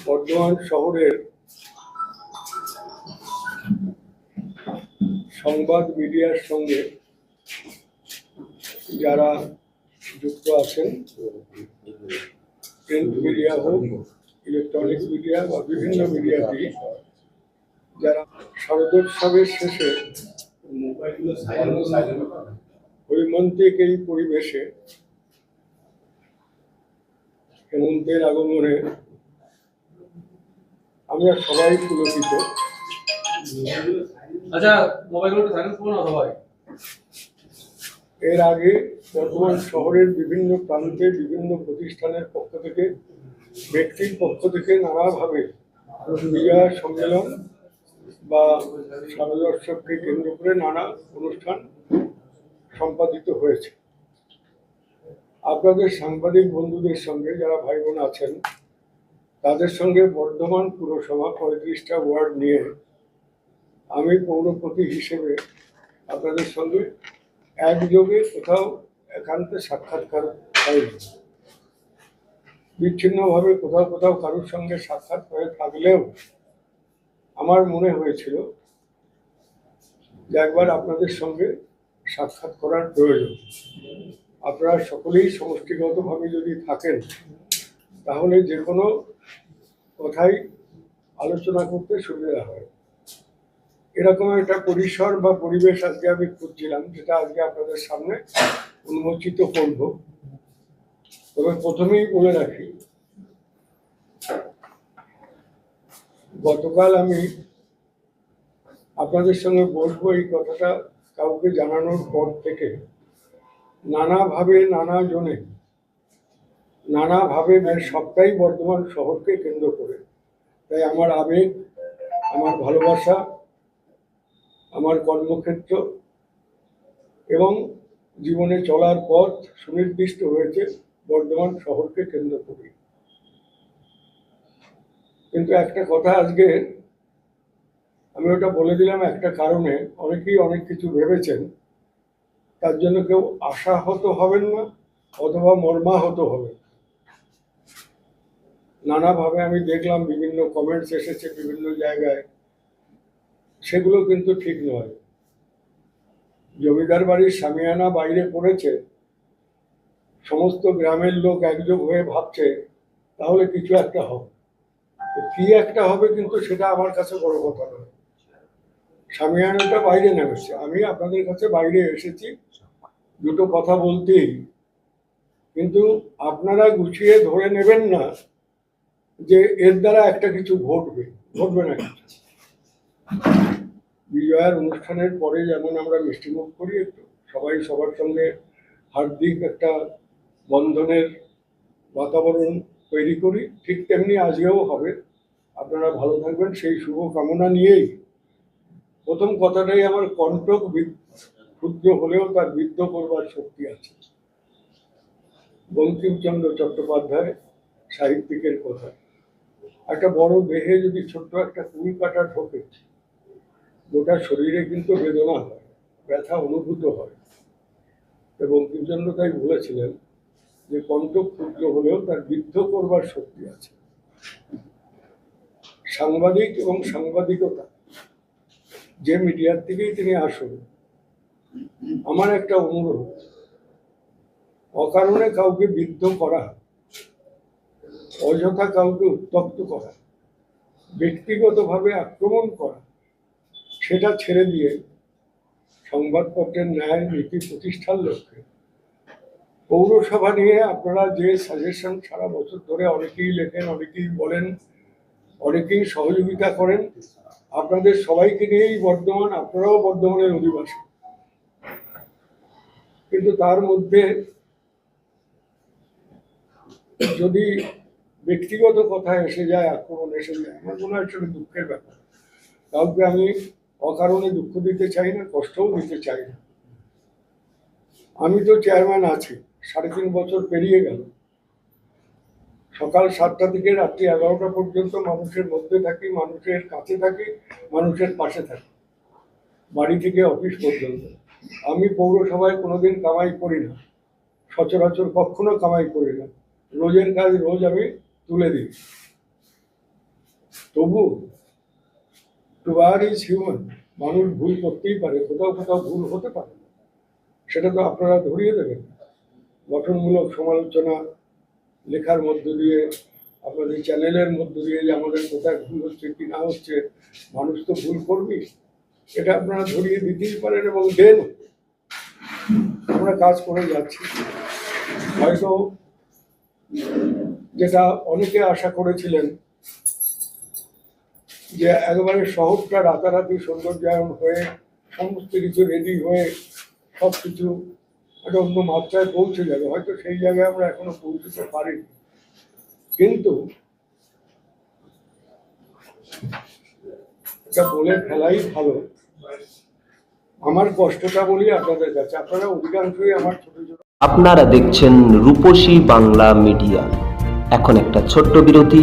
বর্ধমান শহরের সংবাদ মিডিয়ার সঙ্গে যারা যুক্ত আছেন, প্রিন্ট মিডিয়া হোক, ইলেকট্রনিক্স মিডিয়া বা বিভিন্ন মিডিয়াতে যারা শারদোৎসবের শেষে হৈমন্তিক এই পরিবেশে হেমন্তের আগমনে আমরা সবাই পুলকিত। আচ্ছা মোবাইলগুলো একটু সাইলেন্স করুন সবাই। এর আগে বর্তমান শহরের বিভিন্ন প্রান্তে বিভিন্ন প্রতিষ্ঠানের পক্ষ থেকে ব্যক্তির পক্ষ থেকে নানাভাবে বিজয়া সম্মেলন বা শারদোৎসবকে কেন্দ্র করে নানা অনুষ্ঠান সম্পাদিত হয়েছে। আপনাদের সাংবাদিক বন্ধুদের সঙ্গে যারা ভাই বোন আছেন, তাদের সঙ্গে বর্ধমান পুরসভা পঁয়ত্রিশটা ওয়ার্ড নিয়ে আমি পৌরপতি হিসেবে আপনাদের সঙ্গে একযোগে কোথাও একান্তে সাক্ষাৎকার হয়নি। বিচ্ছিন্নভাবে কোথাও কোথাও কারোর সঙ্গে সাক্ষাৎ হয়ে থাকলেও আমার মনে হয়েছিল যে একবার আপনাদের সঙ্গে সাক্ষাৎ করার প্রয়োজন। আপনারা সকলেই সমষ্টিগতভাবে যদি থাকেন, তাহলে যে কোনো কথাই আলোচনা করতে সুবিধা হয়। এরকম একটা পরিসর বা পরিবেশ আজকে আমি খুঁজছিলাম, যেটা আজকে আপনাদের সামনে উন্মোচিত করব। তবে প্রথমেই বলে রাখি, গতকাল আমি আপনাদের সঙ্গে বলব এই কথাটা কাউকে জানানোর পর থেকে নানাভাবে নানা জনে নানাভাবে বেশ সবটাই বর্ধমান শহরকে কেন্দ্র করে। তাই আমার আবেগ, আমার ভালোবাসা, আমার কর্মক্ষেত্র এবং জীবনে চলার পথ সুনির্দিষ্ট হয়েছে বর্ধমান শহরকে কেন্দ্র করে। কিন্তু একটা কথা আজকে আমি ওটা বলে দিলাম একটা কারণে, অনেকেই অনেক কিছু ভেবেছেন। তার জন্য কেউ আশাহত হবেন না, অথবা মর্মাহত হবেন। নানাভাবে আমি দেখলাম, বিভিন্ন কমেন্টস এসেছে বিভিন্ন জায়গায়। সেগুলো কিন্তু ঠিক নয়। জমিদার বাড়ির সামিয়ানা বাইরে পড়েছে। সমস্ত গ্রামের লোক একযোগ হয়ে ভাবছে, তাহলে কিছু একটা হবে। কি একটা হবে কিন্তু সেটা আমার কাছে বড় কথা নয়। সামিয়ানাটা বাইরে নেমেছে। আমি আপনাদের কাছে বাইরে এসেছি, দুটো কথা বলতেই। কিন্তু আপনারা গুছিয়ে ধরে নেবেন না যে এর দ্বারা একটা কিছু ঘটবে ঘটবে না। কিছু বিজয়ার অনুষ্ঠানের পরে যেমন আমরা মিষ্টিমুখ করি, একটু সবাই সবার সঙ্গে হার্দিক একটা বন্ধনের বাতাবরণ তৈরি করি, ঠিক তেমনি আজকেও হবে। আপনারা ভালো থাকবেন, সেই শুভ কামনা নিয়েই প্রথম কথাটাই আমার কণ্টক বি- ক্ষুদ্র হলেও তার বিদ্ধ করবার শক্তি আছে। বঙ্কিমচন্দ্র চট্টোপাধ্যায় সাহিত্যিকের কথা। একটা বড় দেহে যদি ছোট্ট একটা কুল কাটা ঢোকে, গোটা শরীরে কিন্তু বেদনা হয়, ব্যথা অনুভূত হয়। বঙ্কিমচন্দ্র তাই বলেছিলেন যে কণ্ঠ ক্ষুদ্র হলেও তার বিদ্ধ করবার শক্তি আছে। সাংবাদিক এবং সাংবাদিকতা যে মিডিয়ার থেকেই তিনি আসুন, আমার একটা অনুরোধ। অকারণে কাউকে বিদ্ধ করা অযথা কাউকে উত্তপ্ত করা, ব্যক্তিগতভাবে আক্রমণ করা, সেটা ছেড়ে দিয়ে সংবাদপত্রের ন্যায় নীতি প্রতিষ্ঠার লক্ষ্যে। পৌরসভা নিয়ে আপনারা যে সাজেশন সারা বছর ধরে অনেকেই লেখেন, অনেকেই বলেন অনেকেই সহযোগিতা করেন। আপনাদের সবাইকে নিয়েই বর্ধমান, আপনারাও বর্ধমানের অধিবাসী। কিন্তু তার মধ্যে যদি ব্যক্তিগত কথা এসে যায়, আক্রমণ এসে যায়, আমার মনে হয় সেটা দুঃখের ব্যাপার। কাউকে আমি অকারণে দুঃখ দিতে চাই না, কষ্টও দিতে চাই না। আমি তো চেয়ারম্যান আছি, সাড়ে তিন বছর পেরিয়ে গেল। সকাল সাতটা থেকে রাত্রি এগারোটা পর্যন্ত মানুষের মধ্যে থাকি, মানুষের কাছে থাকি, মানুষের পাশে থাকি। বাড়ি থেকে অফিস পর্যন্ত। আমি পৌরসভায় কোনোদিন কামাই করি না। সচরাচর কখনো কামাই করি না। রোজের কাজ রোজ আমি তুলে দিই। তবু টু আর ইজ হিউম্যান মানুষ ভুল করতেই পারে, কোথাও কোথাও ভুল হতে পারে। সেটা তো আপনারা ধরিয়ে দেবেন। গঠনমূলক সমালোচনা লেখার মধ্য দিয়ে, আপনাদের চ্যানেলের মধ্য দিয়ে যে আমাদের কোথায় ভুল হচ্ছে, কি না হচ্ছে, মানুষ তো ভুল করবেই। এটা আপনারা ধরিয়ে দিতেই পারেন এবং দেন। আমরা কাজ করে যাচ্ছি। হয়তো যেটা অনেকে আশা করেছিলেন, যে একেবারে শহরটা রাতারাতি সৌন্দর্যায়ন হয়ে, সমস্ত কিছু রেডি হয়ে সব কিছু একটা অন্য মাত্রায় পৌঁছে যাবে। হয়তো সেই জায়গায় আমরা এখনও পৌঁছতে পারিনি। কিন্তু এটা বলে ফেলাই ভালো। আমার কষ্টটা বলি, আপনাদের কাছে। আপনারা অধিকাংশই আমার ছোট ছোট আপনারা দেখছেন রূপসী বাংলা মিডিয়া। এখন একটা ছোট্ট বিরতি।